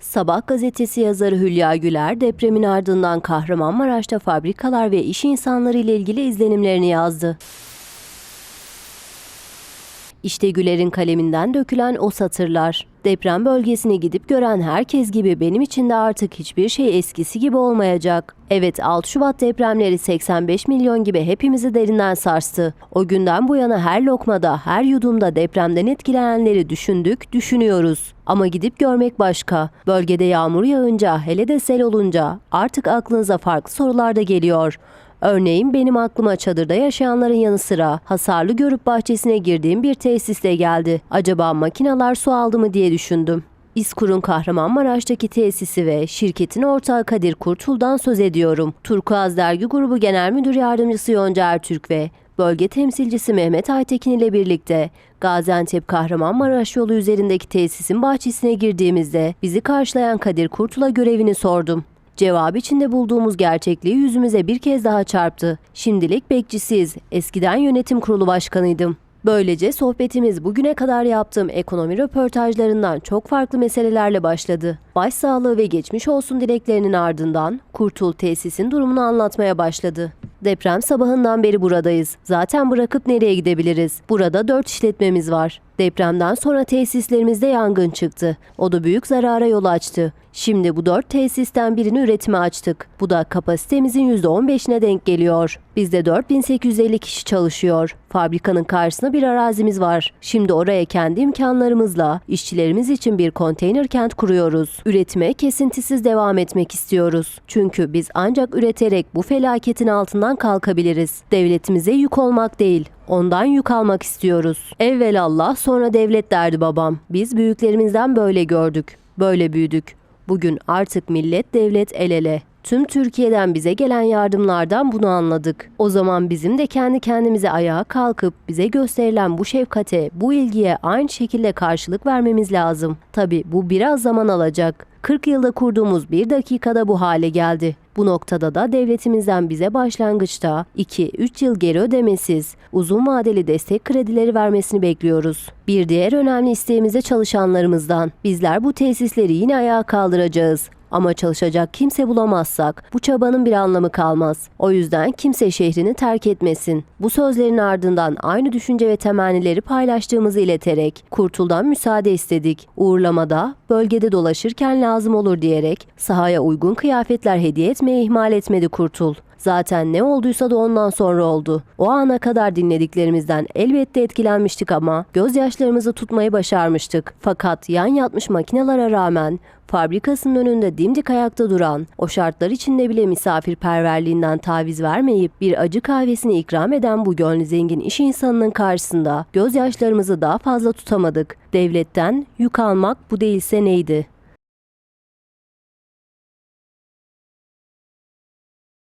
Sabah gazetesi yazarı Hülya Güler depremin ardından Kahramanmaraş'ta fabrikalar ve iş insanları ile ilgili izlenimlerini yazdı. İşte Güler'in kaleminden dökülen o satırlar. Deprem bölgesine gidip gören herkes gibi benim için de artık hiçbir şey eskisi gibi olmayacak. Evet 6 Şubat depremleri 85 milyon gibi hepimizi derinden sarstı. O günden bu yana her lokmada, her yudumda depremden etkilenenleri düşündük, düşünüyoruz. Ama gidip görmek başka. Bölgede yağmur yağınca, hele de sel olunca artık aklınıza farklı sorular da geliyor. Örneğin benim aklıma çadırda yaşayanların yanı sıra hasarlı görüp bahçesine girdiğim bir tesisle geldi. Acaba makinalar su aldı mı diye düşündüm. İSKUR'un Kahramanmaraş'taki tesisi ve şirketin ortağı Kadir Kurtul'dan söz ediyorum. Turkuaz Dergi Grubu Genel Müdür Yardımcısı Yonca Ertürk ve bölge temsilcisi Mehmet Aytekin ile birlikte Gaziantep Kahramanmaraş yolu üzerindeki tesisin bahçesine girdiğimizde bizi karşılayan Kadir Kurtul'a görevini sordum. Cevap içinde bulduğumuz gerçekliği yüzümüze bir kez daha çarptı. Şimdilik bekçisiz, eskiden yönetim kurulu başkanıydım. Böylece sohbetimiz bugüne kadar yaptığım ekonomi röportajlarından çok farklı meselelerle başladı. Başsağlığı ve geçmiş olsun dileklerinin ardından Kurtul tesisin durumunu anlatmaya başladı. Deprem sabahından beri buradayız. Zaten bırakıp nereye gidebiliriz? Burada dört işletmemiz var. Depremden sonra tesislerimizde yangın çıktı. O da büyük zarara yol açtı. Şimdi bu dört tesisten birini üretime açtık. Bu da kapasitemizin %15'ine denk geliyor. Bizde 4850 kişi çalışıyor. Fabrikanın karşısında bir arazimiz var. Şimdi oraya kendi imkanlarımızla işçilerimiz için bir konteyner kent kuruyoruz. Üretime kesintisiz devam etmek istiyoruz. Çünkü biz ancak üreterek bu felaketin altından kalkabiliriz. Devletimize yük olmak değil, Ondan yük almak istiyoruz. Evvel Allah sonra devlet derdi babam. Biz büyüklerimizden böyle gördük. Böyle büyüdük. Bugün artık millet devlet el ele. Tüm Türkiye'den bize gelen yardımlardan bunu anladık. O zaman bizim de kendi kendimize ayağa kalkıp bize gösterilen bu şefkate, bu ilgiye aynı şekilde karşılık vermemiz lazım. Tabi bu biraz zaman alacak. 40 yılda kurduğumuz bir dakikada bu hale geldi. Bu noktada da devletimizden bize başlangıçta 2-3 yıl geri ödemesiz, uzun vadeli destek kredileri vermesini bekliyoruz. Bir diğer önemli isteğimiz de çalışanlarımızdan. Bizler bu tesisleri yine ayağa kaldıracağız. Ama çalışacak kimse bulamazsak bu çabanın bir anlamı kalmaz. O yüzden kimse şehrini terk etmesin. Bu sözlerin ardından aynı düşünce ve temennileri paylaştığımızı ileterek Kurtul'dan müsaade istedik. Uğurlamada bölgede dolaşırken lazım olur diyerek sahaya uygun kıyafetler hediye etmeye ihmal etmedi Kurtul. Zaten ne olduysa da ondan sonra oldu. O ana kadar dinlediklerimizden elbette etkilenmiştik ama gözyaşlarımızı tutmayı başarmıştık. Fakat yan yatmış makinelere rağmen fabrikasının önünde dimdik ayakta duran, o şartlar içinde bile misafirperverliğinden taviz vermeyip bir acı kahvesini ikram eden bu gönlü zengin iş insanının karşısında gözyaşlarımızı daha fazla tutamadık. Devletten yük almak bu değilse neydi?